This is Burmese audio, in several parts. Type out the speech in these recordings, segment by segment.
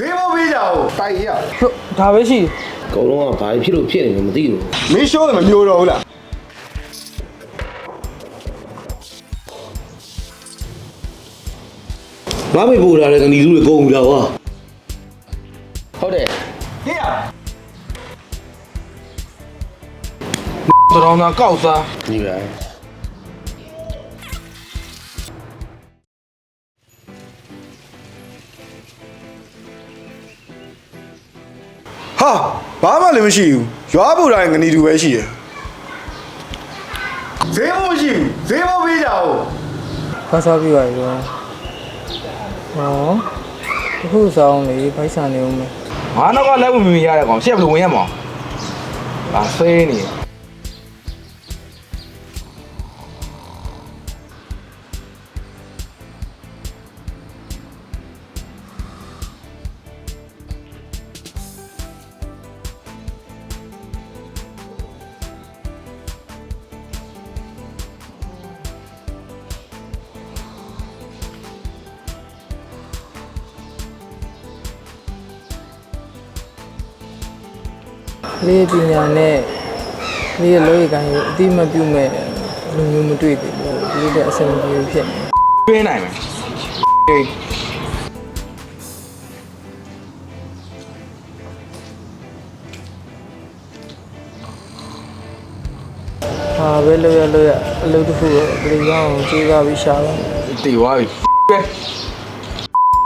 ဈေးမပေးကြဘူးတိုက်ရဟုတ်ဒါပဲရှိတယ်အကုန်လုံးကဘာဖြစ်လို့ဖြစ်နေလဲမသိဘူးမင်းရှိုးတယ်မမျိုးတော့ဘူးလားဘာမေပို့တာလဲကနီလူတွေကုန်ပြီလားကွာဟုတ်တယ်ဟေ့ရတော်တော်ကောက်စားဒီပါ ဟာဘာမှလည်းမရှိဘူးရွာပူတိုင်းငနီတူပဲရှိတယ်ဈေးမရှိဘူးဈေးမပေးကြဘူးဖတ်စားပြပါရောဟောအခုဆောင်လေဖိုက်ဆန်နေဦးမယ်ငါနောက်ကလက်ဝင်မမီရတဲ့ကောင်ရှက်ဘယ်လိုဝင်ရမှာဘာဆွဲနေ လေးပညာနဲ့လေးရဲ့လောရကန်ကိုအတိမပြုမဲ့လူမျိုးမတွေ့သေးဘူးဒီလိုတဲ့အဆင်မပြေဘူးဖြစ်နေပြင်းနိုင်မယ်ဟေးဟာပဲလောရလောရအလုပ်တစ်ခုကိုပြည်ကောင်းကိုကြိုးစားပြီးရှာတော့တေသွားပြီပဲ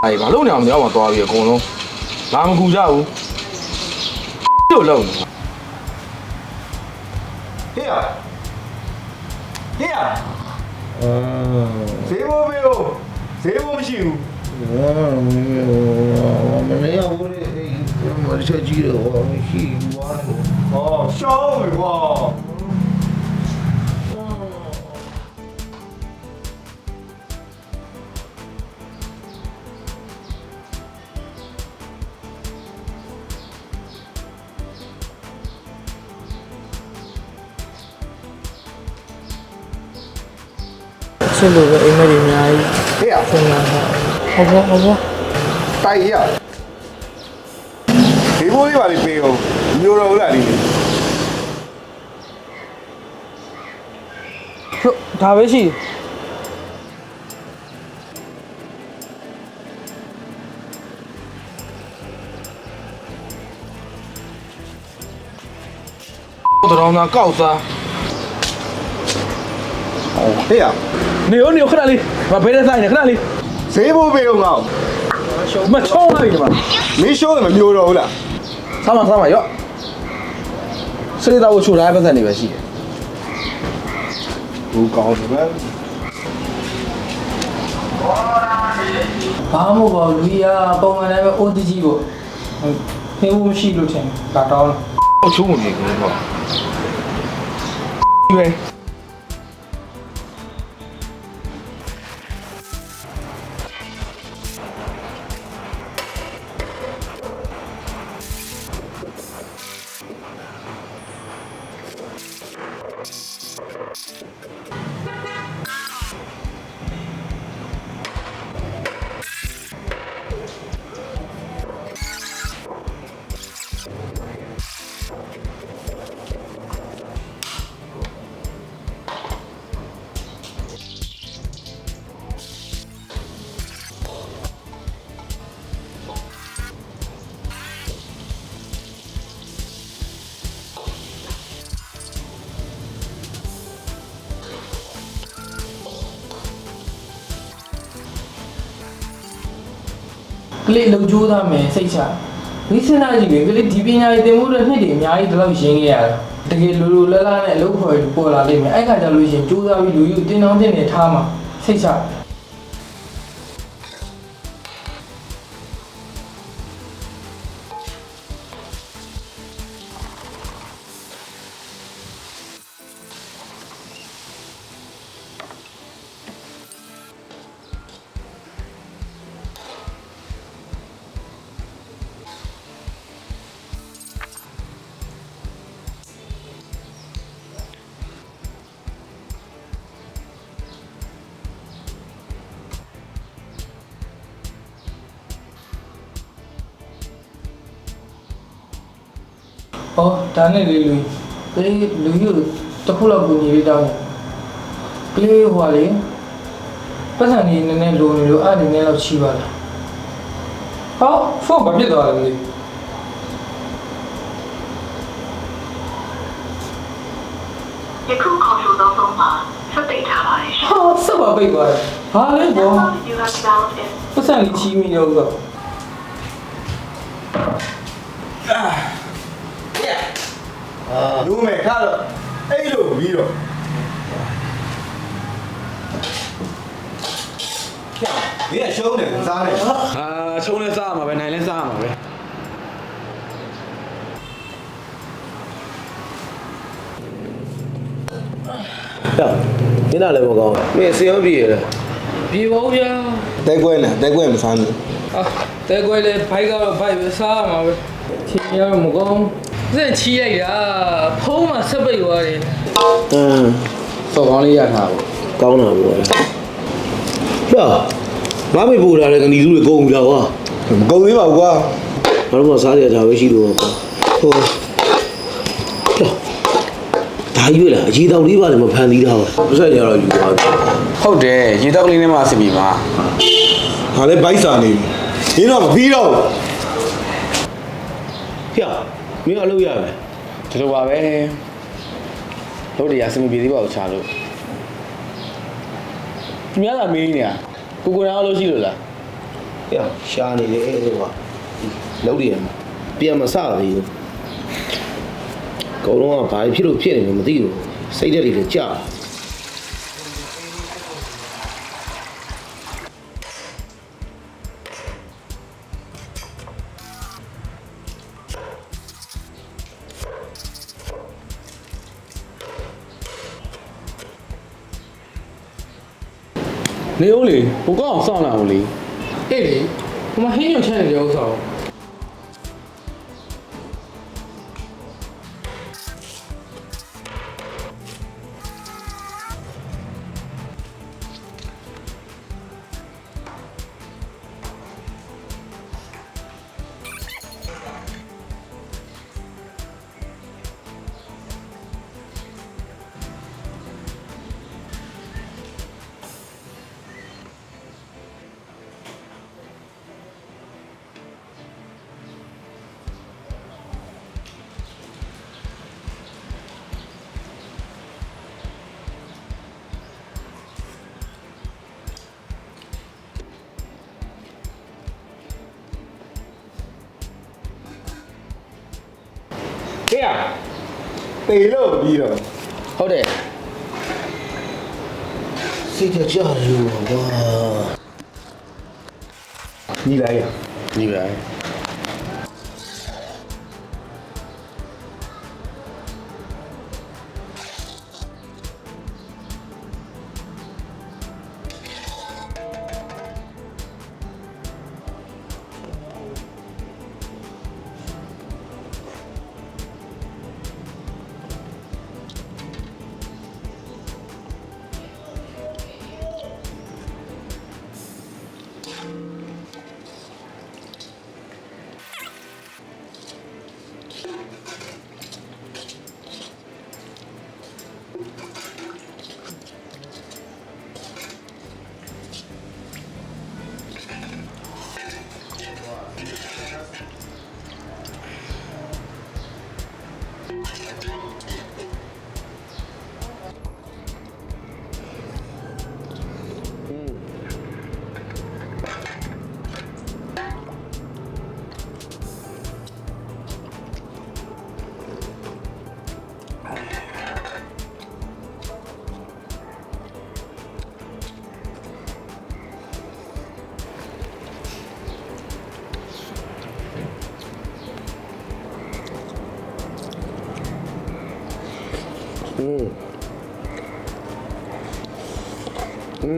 အေးဘာလို့နေအောင်ကြောက်မှာသွားပြီအကုန်လုံးငါမကူကြဘူး တို့လုံးဟေ့ရဟေ့ရဈေးမပေးဘူးဈေးမရှိဘူးမမရဘူးလေမရချကြီးတော့မရှိဘူးကွာဟောရှောင်းပြီကွာ ချစ်လို့ပဲအိမ်မက်တွေအများကြီးဟေ့ရစဉ်းစားတာဟုတ်ဘောဟုတ်ဘောတိုက်ရဈေးမပေးပါလိပေးအောင်မျိုးတော့ဘူးလားဒီဟုတ်ဒါပဲရှိတယ်တော်တော်ကောက်စားဟေ့ရ နေရောနေရောခဏလေးဘာဘယ်နဲ့ဆိုင်နေခဏလေးဈေးမပေးအောင်ငါ့မချုံးလိုက်ဒီမှာမင်းရှိုးတယ်မမျိုးတော့ဘူးလားဆမ်းမဆမ်းမရော့စရိတ်တော့ချိုးထားပတ်သက်နေပဲရှိတယ်ဘူးကောင်းတယ်ဗျဘာမှမဟုတ်ပါဘူးလူကြီးကပုံမှန်တိုင်းပဲအိုးတကြီးပေါ့ဟင်းဘူးမရှိလို့ထင်ဒါတောင်းအချိုးဝင်နေကူတော့ဒီပဲ ကလေးလုံကြိုးသားမယ်စိတ်ချဒီစနာကြီးကလေးဒီပညာရေးသင်မှုတွေနှစ်တွေအများကြီးဒီလောက်ရင်းခဲ့ရတာတကယ်လိုလိုလတ်လတ်နဲ့အလုပ်ခေါ်ပြီးပေါ်လာလိမ့်မယ်အဲ့ခါကျလို့ရှိရင်ကြိုးစားပြီးလူကြီးကိုတင်းတောင်းတင်းနေထားမှာစိတ်ချ ဟောဒါနဲ့လေလူလေးလူယူတစ်ခုလောက်ကိုညီလေးတောင်းရင်ကလေးဟွာလေပတ်စံနေနည်းနည်းလိုနေလို့အဲ့ဒီနည်းလောက်ချီပါလားဟောဖုန်းဘာဖြစ်သွားလဲလေယခုခေါ်ဆိုသောဖုန်းမှာဆက်သိထားပါတယ်ရှင်ဟာဆက်ပါပိတ်သွားတယ်ဘာလဲ။ဘော Number you have dialed is ပတ်စံကြီးချီမိတော့က လူမယ်ခါတော့အဲ့လိုပြီးတော့ဒီကရှုံးတယ်စားတယ်အာချုံလဲစားရမှာပဲနိုင်လဲစားရမှာပဲဟဲ့နင်လည်းမကောင်းမင်းစေရောပြေရလားပြေပါဦးဗျာတဲကွဲနဲ့တဲကွဲမစားဘူးအာတဲကွဲလေဘိုက်ကတော့ဘိုက်ပဲစားရမှာပဲချင်းရတော့မကောင်း စက်ချီလိုက်တာဖုံးမှာဆက်ပိတ်သွားတယ်အင်းစော်ကောင်းလေးရထားပေါ့ကောင်းတာပေါ့လေဟဲ့ငါမေပူတာလည်းကနေလူတွေကုန်ပြီလားကွာမကုန်သေးပါဘူးကွာငါတို့ကစားရတာပဲရှိလို့ကွာဟိုဟဲ့ဒါကြီးပဲလားအကြီးတောင်လေးပါလည်းမဖန်သီးထားဘူးပတ်စံရတော့ယူသွားပြီဟုတ်တယ်ရေတောက်ကလေးနဲ့မှအဆင်ပြေပါငါလည်းဘိုက်စာနေပြီမင်းတော့မပြီးတော့ဘူးဟဲ့ မင်းအလုပ်ရမယ်ဒီလိုပါပဲလို့တရားစင်မပြေသေးပါဘူးချာလို့သူများသာမေးနေတာကိုကိုရောလို့ရှိလို့လားဟဲ့ရှားနေလေအဲ့လိုကလုပ်ရမှာပြန်မစသေးဘူးကောလုံးကဘာဖြစ်လို့ဖြစ်နေလဲမသိဘူးစိတ်ဓာတ်တွေလည်းကြာ နေဦးလေဟိုကောင်းအောင်စောင့်လာအောင်လေအေးလေဟိုမှာဟင်းညွန့်ချမ်းနေတဲ့ဥစ္စာကို ဟေ့ရတေလို့မပြီးတော့ဟုတ်တယ်စိတ်ဓာတ်ကြာတယ်ကွာညီလိုက်ရဒီပဲอื มอื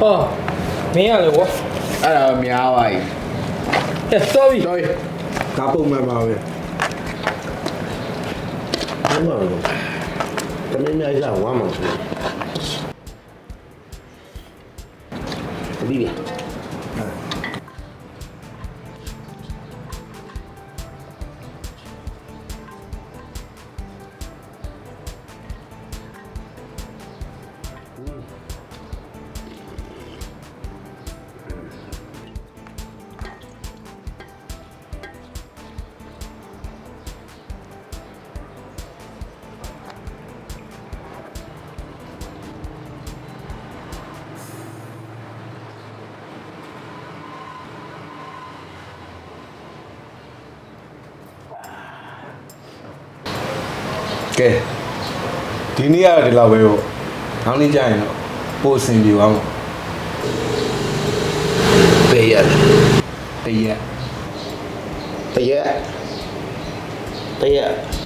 ဟောမင်းရလေကွာအဲ့ဒါများပါပြီဟဲ့ sorry တော်ပြီဒါပုံမှန်ပါပဲဘာမှမလုပ်တမင်းများရဝမ်းမှာဆို ဒီ ကဲဒီနေ့ကတော့ဒီလောက်ပဲပေါ့နောက်နေ့ကျရင်တော့ပို့အဆင်ပြေသွားမှာပေးရတယ်တရက်တရက်တရက်